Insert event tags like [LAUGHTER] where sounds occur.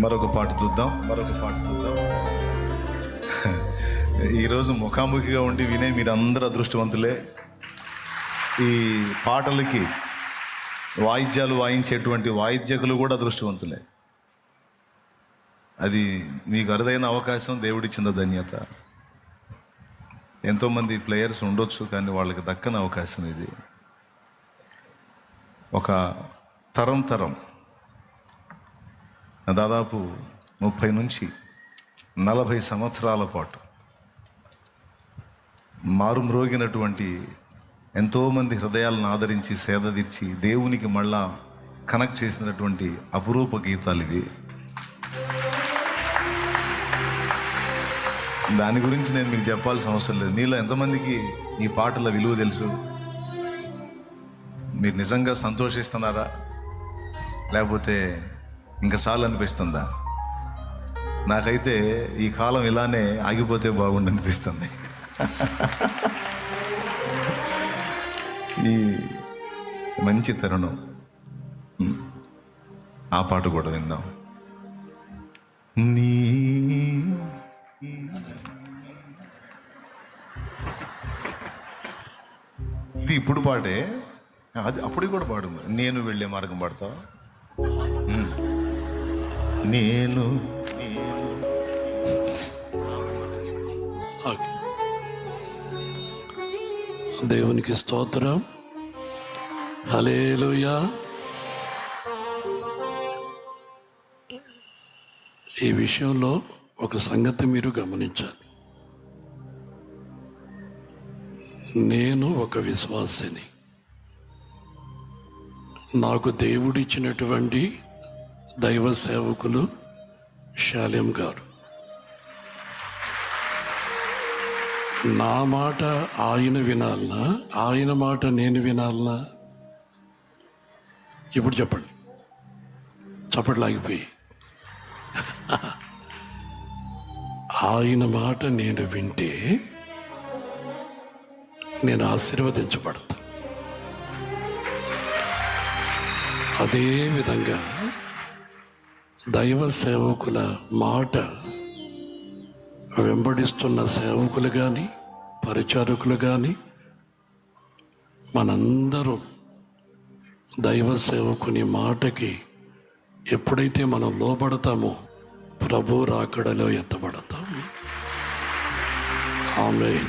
మరొక పాట చూద్దాం. మరొక పాట చూద్దాం. [LAUGHS] ఈరోజు ముఖాముఖిగా ఉండి వినే మీరందరూ అదృష్టవంతులే. ఈ పాటలకి వాయిద్యాలు వాయించేటువంటి వాయిద్యకులు కూడా అదృష్టవంతులే. అది మీకు అరుదైన అవకాశం దేవుడిచ్చిన ధన్యత. ఎంతోమంది ప్లేయర్స్ ఉండొచ్చు కానీ వాళ్ళకి దక్కని అవకాశం ఇది. ఒక తరం తరం దాదాపు ముప్పై నుంచి నలభై సంవత్సరాల పాటు మారుమ్రోగినటువంటి ఎంతోమంది హృదయాలను ఆదరించి సేద తీర్చి దేవునికి మళ్ళా కనెక్ట్ చేసినటువంటి అపురూప గీతాలు ఇవి. దాని గురించి నేను మీకు చెప్పాల్సిన అవసరం లేదు. మీలో ఎంతమందికి ఈ పాటల విలువ తెలుసు? మీరు నిజంగా సంతోషిస్తున్నారా? లేకపోతే ఇంకా చాలు అనిపిస్తుందా నాకైతే ఈ కాలం ఇలానే ఆగిపోతే బాగుండు అనిపిస్తుంది ఈ మంచి తరుణం. ఆ పాట కూడా విందాం. నీ ఇది ఇప్పుడు పాటే? అది అప్పుడు కూడా పాడు నేను వెళ్ళే మార్గం పాడతావా? నేను దేవునికి స్తోత్రం. హలేలుయా ఈ విషయంలో ఒక సంగతి మీరు గమనించాలి. నేను ఒక విశ్వాసిని. నాకు దేవుడిచ్చినటువంటి దైవ సేవకులు శాలెం గారు. నా మాట ఆయన వినాలనా? ఆయన మాట నేను వినాలనా? ఇప్పుడు చెప్పండి. చప్పట్లు ఆగిపోయి. ఆయన మాట నేను వింటే నేను ఆశీర్వదించబడతా. అదే విధంగా దైవ సేవకుల మాట వెంబడిస్తున్న సేవకులు కానీ పరిచారకులు కానీ మనందరూ దైవ సేవకుని మాటకి ఎప్పుడైతే మనం లోబడతామో ప్రభు రాకడలో ఎత్తబడతాం. ఆమె